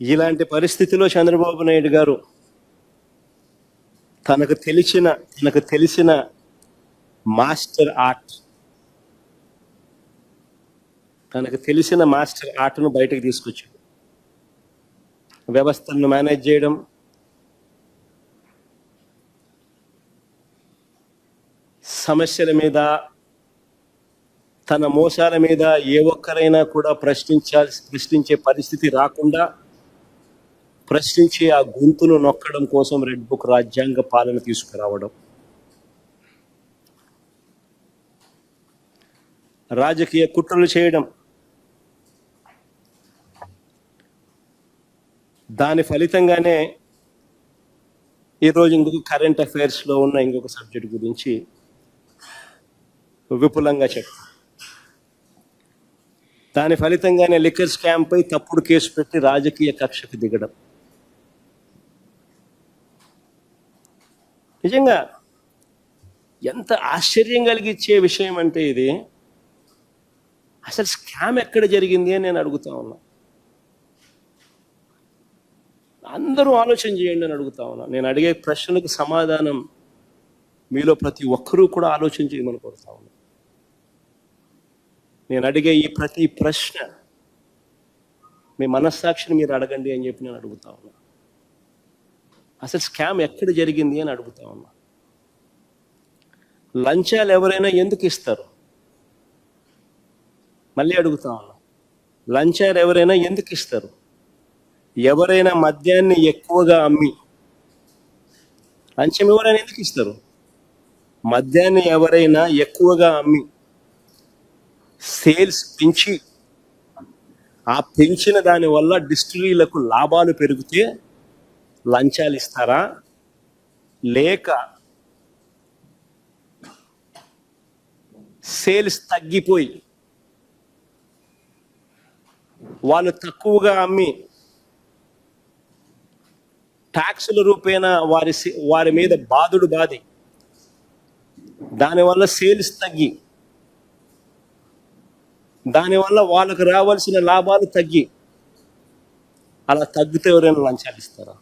ఇలాంటి పరిస్థితిలో చంద్రబాబు నాయుడు గారు తనకు తెలిసిన తనకు తెలిసిన మాస్టర్ ఆర్ట్ తనకు తెలిసిన మాస్టర్ ఆర్ట్ను బయటకు తీసుకొచ్చాడు. వ్యవస్థను మేనేజ్ చేయడం సమస్యల మీద తన మోసాల మీద ఏ ఒక్కరైనా కూడా ప్రశ్నించాల్సి ప్రశ్నించే పరిస్థితి రాకుండా ప్రశ్నించి ఆ గొంతును నొక్కడం కోసం రెడ్ బుక్ రాజ్యాంగ పాలన తీసుకురావడం. రాజకీయ కుట్రలు చేయడం. దాని ఫలితంగానే ఈరోజు ఇంకొక కరెంట్ అఫైర్స్లో ఉన్న ఇంకొక సబ్జెక్ట్ గురించి విపులంగా చెప్తాను దాని ఫలితంగానే లిక్కర్ స్కామ్పై తప్పుడు కేసు పెట్టి రాజకీయ కక్షకు దిగడం. నిజంగా ఎంత ఆశ్చర్యం కలిగించే విషయం అంటే ఇది అసలు స్కామ్ ఎక్కడ జరిగింది అని నేను అడుగుతా ఉన్నా. అందరూ ఆలోచన చేయండి అని అడుగుతా ఉన్నా. నేను అడిగే ప్రశ్నలకు సమాధానం మీలో ప్రతి ఒక్కరూ కూడా ఆలోచన చేయమని కోరుతా ఉన్నా. నేను అడిగే ఈ ప్రతి ప్రశ్న మీ మనస్సాక్షిని మీరు అడగండి అని చెప్పి నేను అడుగుతా ఉన్నా. అసలు స్కామ్ ఎక్కడ జరిగింది అని అడుగుతా ఉన్నా. లంచాలు ఎవరైనా ఎందుకు ఇస్తారు? మళ్ళీ అడుగుతా ఉన్నా. లంచాలు ఎవరైనా ఎందుకు ఇస్తారు? ఎవరైనా మద్యాన్ని ఎక్కువగా అమ్మి లంచం ఎవరైనా ఎందుకు ఇస్తారు? మద్యాన్ని ఎవరైనా ఎక్కువగా అమ్మి సేల్స్ పెంచి ఆ పెంచిన దాని వల్ల డిస్టిలరీలకు లాభాలు పెరిగితే లంచాలు ఇస్తారా? లేక సేల్స్ తగ్గిపోయి వాళ్ళు తక్కువగా అమ్మి ట్యాక్సుల రూపేణా వారి వారి మీద బాధుడు బాధి దానివల్ల సేల్స్ తగ్గి దానివల్ల వాళ్ళకు రావాల్సిన లాభాలు తగ్గి అలా తగ్గితే ఎవరైనా లంచాలు ఇస్తారా?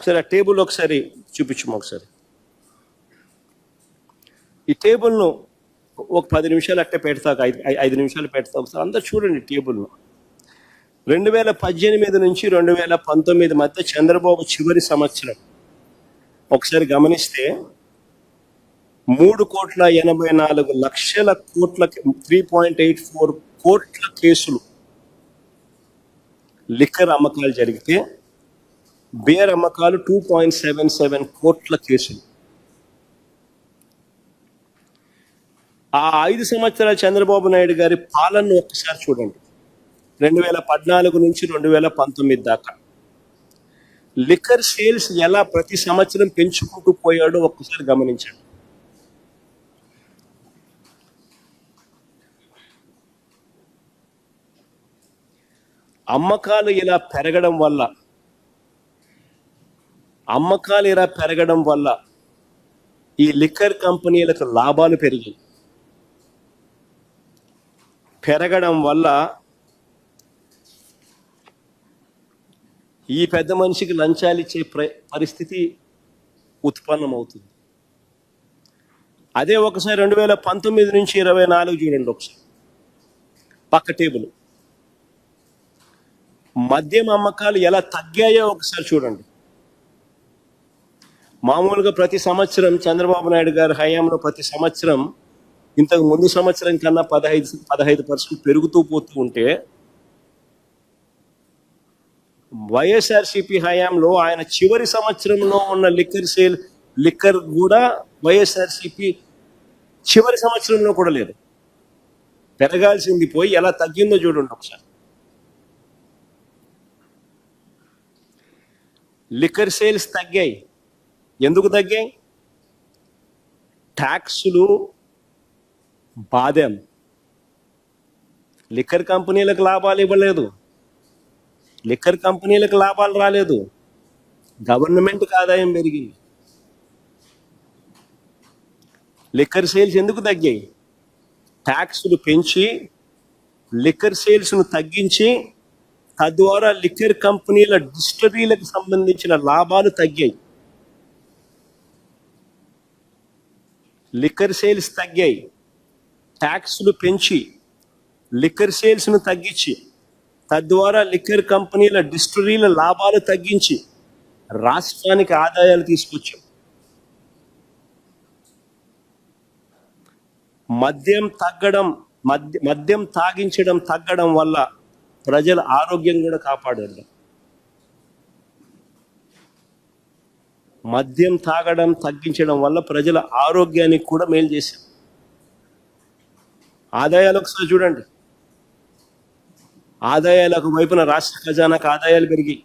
ఒకసారి ఆ టేబుల్ ఒకసారి చూపించము ఒకసారి. ఈ టేబుల్ను ఒక పది నిమిషాలు అట్టే పెడతాక ఐదు ఐ- ఐదు నిమిషాలు పెడతా ఒకసారి అందరు చూడండి టేబుల్ను. రెండు వేల పద్దెనిమిది నుంచి రెండు వేల పంతొమ్మిది మధ్య చంద్రబాబు చివరి సంవత్సరం. ఒకసారి గమనిస్తే మూడు కోట్ల ఎనభై నాలుగు లక్షల కోట్ల త్రీ పాయింట్ ఎయిట్ ఫోర్ కోట్ల కేసులు లిక్కర్ అమ్మకాలు జరిగితే బేర్ అమ్మకాలు టూ పాయింట్ సెవెన్ సెవెన్ కోట్ల కేసులు. ఆ ఐదు సంవత్సరాల చంద్రబాబు నాయుడు గారి పాలనను ఒక్కసారి చూడండి. రెండు వేల పద్నాలుగు నుంచి రెండు వేల పంతొమ్మిది దాకా. లిక్కర్ సేల్స్ ఎలా ప్రతి సంవత్సరం పెంచుకుంటూ పోయాడో ఒక్కసారి గమనించండి. అమ్మకాలు ఇలా పెరగడం వల్ల అమ్మకాలు ఇలా పెరగడం వల్ల ఈ లిక్కర్ కంపెనీలకు లాభాలు పెరిగాయి పెరగడం వల్ల ఈ పెద్ద మనిషికి లంచాలు ఇచ్చే ప్ర పరిస్థితి ఉత్పన్నమవుతుంది. అదే ఒకసారి రెండు వేల పంతొమ్మిది నుంచి ఇరవై నాలుగు చూడండి ఒకసారి. పక్క టేబుల్. మద్యం అమ్మకాలు ఎలా తగ్గాయో ఒకసారి చూడండి. మామూలుగా ప్రతి సంవత్సరం చంద్రబాబు నాయుడు గారి హయాంలో ప్రతి సంవత్సరం ఇంతకు ముందు సంవత్సరం కన్నా పదహైదు పదహైదు పర్సెంట్ పెరుగుతూ పోతూ ఉంటే వైఎస్ఆర్సిపి హయాంలో ఆయన చివరి సంవత్సరంలో ఉన్న లిక్కర్ సేల్ లిక్కర్ కూడా వైఎస్ఆర్సిపి చివరి సంవత్సరంలో కూడా లేదు. పెరగాల్సింది పోయి ఎలా తగ్గిందో చూడండి ఒకసారి. లిక్కర్ సేల్స్ తగ్గాయి. ఎందుకు తగ్గాయి? ట్యాక్సులు బాధ్యం లిక్కర్ కంపెనీలకు లాభాలు ఇవ్వలేదు. లిక్కర్ కంపెనీలకు లాభాలు రాలేదు. గవర్నమెంట్కి ఆదాయం పెరిగింది లిక్కర్ సేల్స్ ఎందుకు తగ్గాయి? ట్యాక్సులు పెంచి లిక్కర్ సేల్స్ను తగ్గించి తద్వారా లిక్కర్ కంపెనీల డిస్టరీలకు సంబంధించిన లాభాలు తగ్గాయి. లిక్కర్ సేల్స్ తగ్గాయి. ట్యాక్స్లు పెంచి లిక్కర్ సేల్స్ను తగ్గించి తద్వారా లిక్కర్ కంపెనీల డిస్టరీల లాభాలు తగ్గించి రాష్ట్రానికి ఆదాయాలు తీసుకొచ్చాం. మద్యం తగ్గడం మద్య మద్యం తాగించడం తగ్గడం వల్ల ప్రజల ఆరోగ్యం కూడా కాపాడడం మద్యం తాగడం తగ్గించడం వల్ల ప్రజల ఆరోగ్యానికి కూడా మేలు చేశాం ఆదాయాలు ఒకసారి చూడండి. ఆదాయాలకు వైపున రాష్ట్ర ఖజానాకు ఆదాయాలు పెరిగి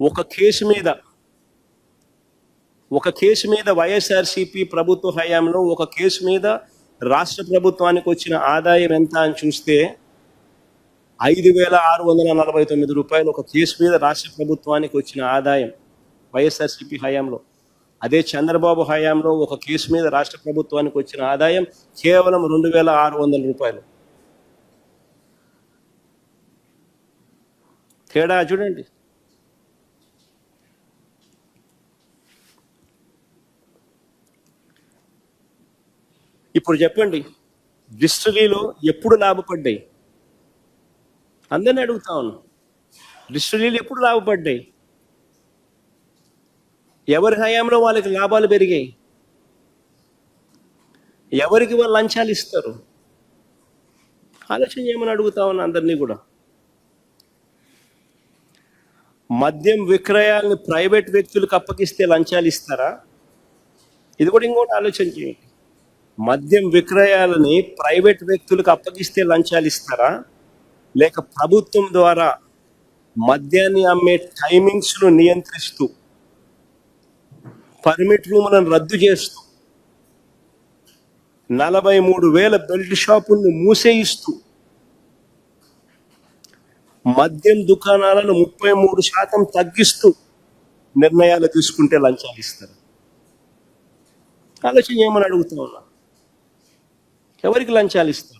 ఒక కేసు మీద ఒక కేసు మీద వైఎస్ఆర్సిపి ప్రభుత్వ హయాంలో ఒక కేసు మీద రాష్ట్ర ప్రభుత్వానికి వచ్చిన ఆదాయం ఎంత అని చూస్తే ఐదు వేల ఆరు వందల నలభై తొమ్మిది రూపాయలు ఒక కేసు మీద రాష్ట్ర ప్రభుత్వానికి వచ్చిన ఆదాయం వైఎస్ఆర్సిపి హయాంలో. అదే చంద్రబాబు హయాంలో ఒక కేసు మీద రాష్ట్ర ప్రభుత్వానికి వచ్చిన ఆదాయం కేవలం రెండు వేల ఆరు వందల రూపాయలు. తేడా చూడండి. ఇప్పుడు చెప్పండి డిస్టరీలో ఎప్పుడు లాభపడ్డాయి? అందరిని అడుగుతా ఉన్నాం. డిస్టరీలు ఎప్పుడు లాభపడ్డాయి ఎవరి హయాంలో వాళ్ళకి లాభాలు పెరిగాయి? ఎవరికి వాళ్ళు లంచాలు ఇస్తారు? ఆలోచన చేయమని అడుగుతా ఉన్నా అందరినీ కూడా. మద్యం విక్రయాల్ని ప్రైవేట్ వ్యక్తులకు అప్పగిస్తే లంచాలు ఇస్తారా? ఇది కూడా ఇంకోటి ఆలోచన చేయండి. మద్యం విక్రయాలని ప్రైవేట్ వ్యక్తులకు అప్పగిస్తే లంచాలు ఇస్తారా? లేక ప్రభుత్వం ద్వారా మద్యాన్ని అమ్మే టైమింగ్స్ను నియంత్రిస్తూ పర్మిట్ రూములను రద్దు చేస్తూ నలభై మూడు వేల బెల్ట్ షాపులను మూసేయిస్తూ మద్యం దుకాణాలను ముప్పై మూడు శాతం తగ్గిస్తూ నిర్ణయాలు తీసుకుంటే లంచాలు ఇస్తారు. ఆలోచన ఏమని అడుగుతా ఉన్నా? ఎవరికి లంచాలు ఇస్తారు?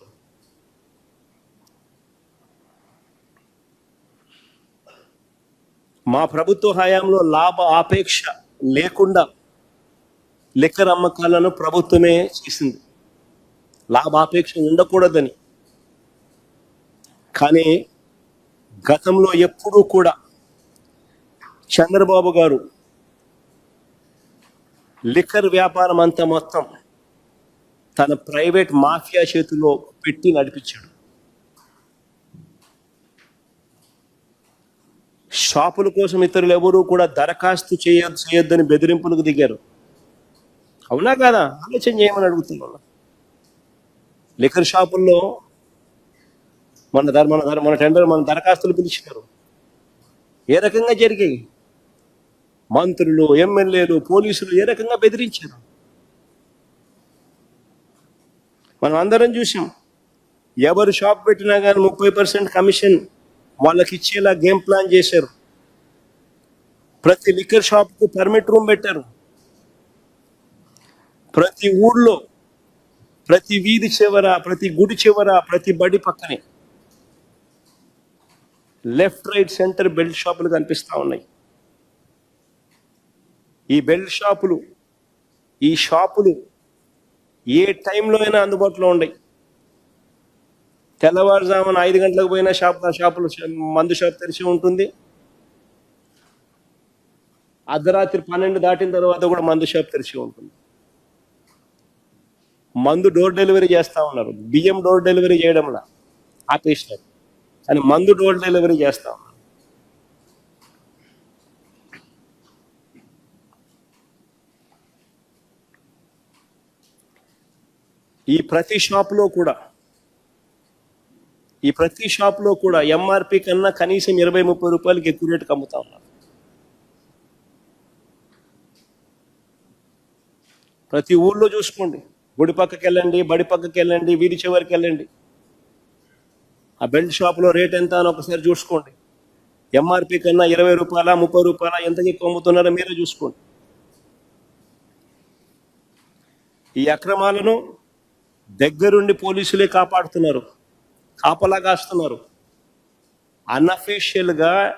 మా ప్రభుత్వ హయాంలో లాభ ఆపేక్ష లేకుండా లిక్కర్ అమ్మకాలను ప్రభుత్వమే చేసింది. లాభాపేక్ష ఉండకూడదని. కానీ గతంలో ఎప్పుడూ కూడా చంద్రబాబు గారు లిక్కర్ వ్యాపారం అంతా మొత్తం తన ప్రైవేట్ మాఫియా చేతిలో పెట్టి నడిపించాడు. షాపుల కోసం ఇతరులు ఎవరూ కూడా దరఖాస్తు చేయ చేయొద్దని బెదిరింపులకు దిగారు. అవునా కాదా? ఆలోచన చేయమని అడుగుతున్నాను లిక్కర్ షాపుల్లో మన ధర మన ధర మన టెండర్ మన దరఖాస్తులు పిలిచినారు. ఏ రకంగా జరిగాయి? మంత్రులు ఎమ్మెల్యేలు పోలీసులు ఏ రకంగా బెదిరించారు? మనం అందరం చూసాం. ఎవరు షాప్ పెట్టినా కానీ ముప్పై పర్సెంట్ కమిషన్ వాళ్ళకి ఇచ్చేలా గేమ్ ప్లాన్ చేశారు. ప్రతి లిక్కర్ షాప్కు పర్మిట్ రూమ్ పెట్టారు. ప్రతి ఊళ్ళో ప్రతి వీధి చివర ప్రతి గుడి చివర ప్రతి బడి పక్కనే లెఫ్ట్ రైట్ సెంటర్ బెల్ట్ షాపులు కనిపిస్తా ఉన్నాయి. ఈ బెల్ట్ షాపులు ఈ షాపులు ఏ టైంలో అయినా అందుబాటులో ఉన్నాయి తెల్లవారుజామున ఐదు గంటలకు పోయినా షాప్ షాపులు మందు షాప్ తెరిచి ఉంటుంది. అర్ధరాత్రి పన్నెండు దాటిన తర్వాత కూడా మందు షాప్ తెరిచి ఉంటుంది మందు డోర్ డెలివరీ చేస్తా ఉన్నారు. బియ్యం డోర్ డెలివరీ చేయడంలా ఆపేసినారు. అని మందు డోర్ డెలివరీ చేస్తా ఉన్నారు. ఈ ప్రతి షాప్లో కూడా ఈ ప్రతి షాప్లో కూడా ఎంఆర్పి కన్నా కనీసం ఇరవై ముప్పై రూపాయలకి ఎక్కువ రేటుకి అమ్ముతా ఉన్నారు. ప్రతి ఊళ్ళో చూసుకోండి. గుడి పక్కకి వెళ్ళండి బడి పక్కకి వెళ్ళండి వీధి చివరికి వెళ్ళండి. ఆ బెల్ట్ షాప్లో రేట్ ఎంత అని ఒకసారి చూసుకోండి. ఎంఆర్పి కన్నా ఇరవై రూపాయల ముప్పై రూపాయల ఎంత ఎక్కువ అమ్ముతున్నారో మీరే చూసుకోండి. ఈ అక్రమాలను దగ్గరుండి పోలీసులే కాపాడుతున్నారు. కాపలా కాస్తున్నారు. అన్అఫీషియల్గా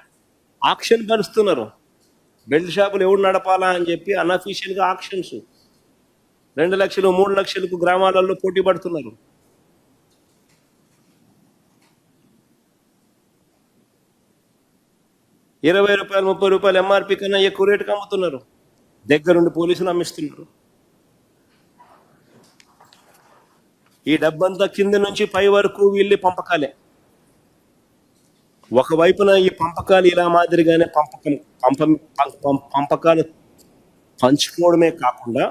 ఆక్షన్ పరుస్తున్నారు బెల్ట్ షాపులు ఎవడు నడపాలా అని చెప్పి అన్అఫీషియల్గా ఆక్షన్స్. రెండు లక్షలు మూడు లక్షలకు గ్రామాలలో పోటీ పడుతున్నారు. ఇరవై రూపాయలు ముప్పై రూపాయలు ఎంఆర్పి కన్నా ఎక్కువ రేటుకి అమ్ముతున్నారు. దగ్గరుండి పోలీసులు అమ్మిస్తున్నారు. ఈ డబ్బంతా కింద నుంచి పై వరకు వీళ్ళు పంపకాలే. ఒకవైపున ఈ పంపకాలు ఇలా మాదిరిగానే పంపకం పంప పంపకాలు పంచుకోవడమే కాకుండా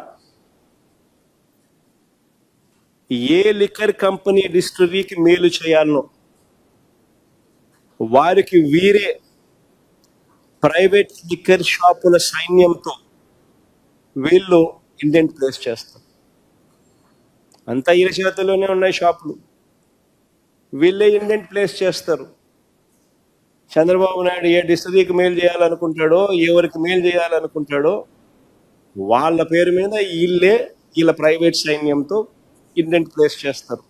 ఏ లిక్కర్ కంపెనీ డిస్టరీకి మేలు చేయాలనో వారికి వీరే ప్రైవేట్ లిక్కర్ షాపుల సైన్యంతో వీళ్ళు ఇండియన్ ప్లేస్ చేస్తారు. అంతా ఈయన చేతిలోనే ఉన్నాయి షాపులు. వీళ్ళే ఇండియన్ ప్లేస్ చేస్తారు. చంద్రబాబు నాయుడు ఏ డిస్టరీకి మేలు చేయాలనుకుంటాడో ఎవరికి మేలు చేయాలనుకుంటాడో వాళ్ళ పేరు మీద వీళ్ళే వీళ్ళ ప్రైవేట్ సైన్యంతో ఇండెంట్ ప్లేస్ చేస్తారు.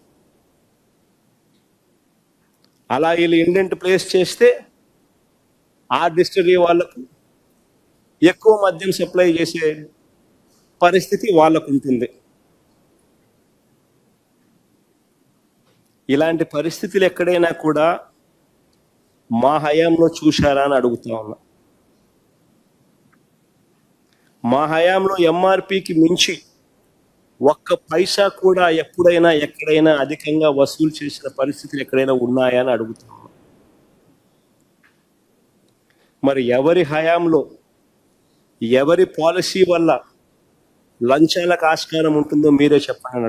అలా వీళ్ళు ఇండెంట్ ప్లేస్ చేస్తే ఆ డిస్టరీ వాళ్ళకు ఎక్కువ మద్యం సప్లై చేసే పరిస్థితి వాళ్ళకు ఉంటుంది. ఇలాంటి పరిస్థితులు ఎక్కడైనా కూడా మా హయాంలో చూశారా అని అడుగుతా ఉన్నా. మా హయాంలో ఎంఆర్పికి మించి ఒక్క పైసా కూడా ఎప్పుడైనా ఎక్కడైనా అధికంగా వసూలు చేసిన పరిస్థితులు ఎక్కడైనా ఉన్నాయా అని అడుగుతున్నాం మరి ఎవరి హయాంలో ఎవరి పాలసీ వల్ల లంచాలకు ఆస్కారం ఉంటుందో మీరే చెప్పండి అని